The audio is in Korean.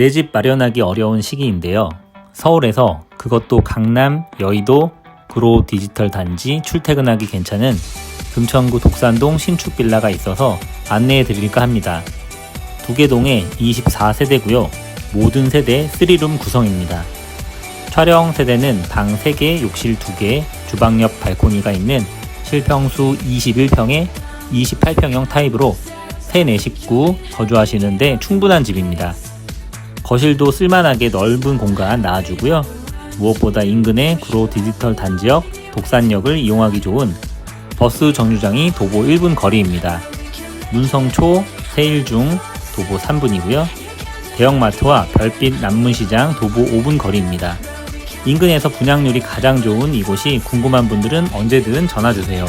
내 집 마련하기 어려운 시기인데요. 서울에서 그것도 강남, 여의도, 구로 디지털 단지 출퇴근하기 괜찮은 금천구 독산동 신축 빌라가 있어서 안내해 드릴까 합니다. 두개동에 24세대고요. 모든 세대 3룸 구성입니다. 촬영 세대는 방 3개, 욕실 2개, 주방 옆 발코니가 있는 실평수 21평에 28평형 타입으로 3, 4식구 거주하시는데 충분한 집입니다. 거실도 쓸만하게 넓은 공간 나와주고요. 무엇보다 인근의 구로 디지털 단지역 독산역을 이용하기 좋은 버스 정류장이 도보 1분 거리입니다. 문성초, 세일중, 도보 3분이고요. 대형마트와 별빛 남문시장 도보 5분 거리입니다. 인근에서 분양률이 가장 좋은 이곳이 궁금한 분들은 언제든 전화 주세요.